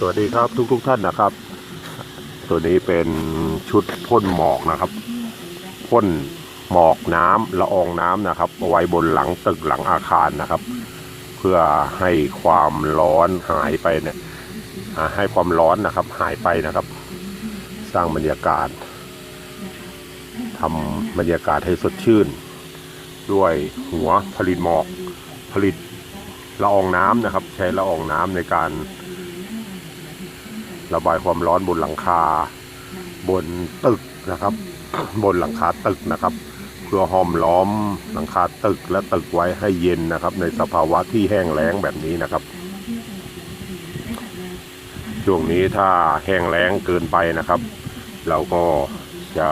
สวัสดีครับทุกทุกๆท่านนะครับ ตัวนี้เป็นชุดพ่นหมอกนะครับพ่นหมอกน้ำละอองน้ำนะครับเอาไว้บนหลังตึกหลังอาคารนะครับ เพื่อให้ความร้อนหายไปเนี่ยให้ความร้อนนะครับหายไปนะครับ สร้างบรรยากาศทำบรรยากาศให้สดชื่น ด้วยหัวผลิตหมอกผลิตละอองน้ำนะครับ ใช้ละอองน้ำในการ ระบายความร้อนบนหลังคา บนตึกนะครับ บนหลังคาตึกนะครับ เพื่อห้อมล้อมหลังคาตึกและตึกไว้ให้เย็นนะครับ ในสภาวะที่แห้งแล้งแบบนี้นะครับ ช่วงนี้ถ้าแห้งแล้งเกินไปนะครับ เราก็จะ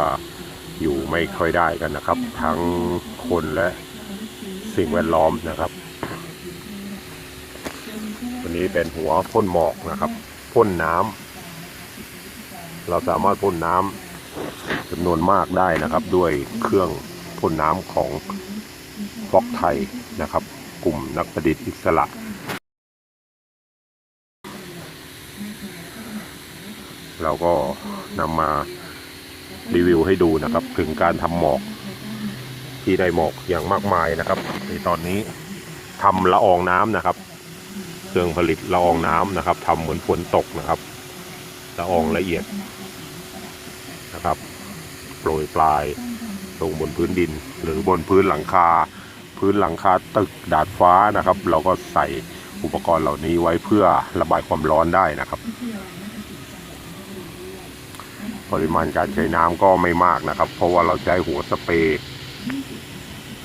อยู่ไม่ค่อยได้กันนะครับ ทั้งคนและสิ่งแวดล้อมนะครับ วันนี้เป็นหัวพ่นหมอกนะครับพ่นน้ำ เราสามารถพ่นน้ำจำนวนมากได้นะครับ ด้วยเครื่องพ่นน้ำของฟอกไทยนะครับ กลุ่มนักประดิษฐ์อิสระเราก็นำมารีวิวให้ดูนะครับ ถึงการทำหมอก ที่ได้หมอกอย่างมากมายนะครับ ในตอนนี้ทำละอองน้ำนะครับ เครื่องผลิตละอองน้ำนะครับทำเหมือนฝนตกนะครับ ละอองละเอียดนะครับโปรยปลายลงบนพื้นดิน หรือบนพื้นหลังคา พื้นหลังคาตึกดาดฟ้านะครับ เราก็ใส่อุปกรณ์เหล่านี้ไว้เพื่อระบายความร้อนได้นะครับ ปริมาณการใช้น้ำก็ไม่มากนะครับ เพราะว่าเราใช้หัวสเปรย์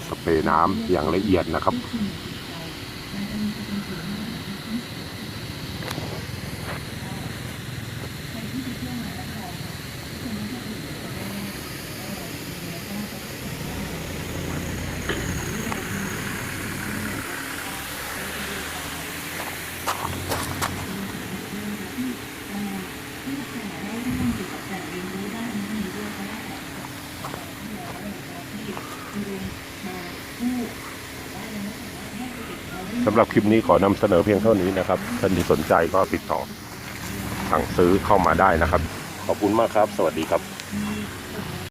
สเปรย์น้ำอย่างละเอียดนะครับ สำหรับคลิปนี้ขอนำเสนอเพียงเท่านี้นะครับ ท่านที่สนใจก็ติดต่อสั่งซื้อเข้ามาได้นะครับ ขอบคุณมากครับ สวัสดีครับ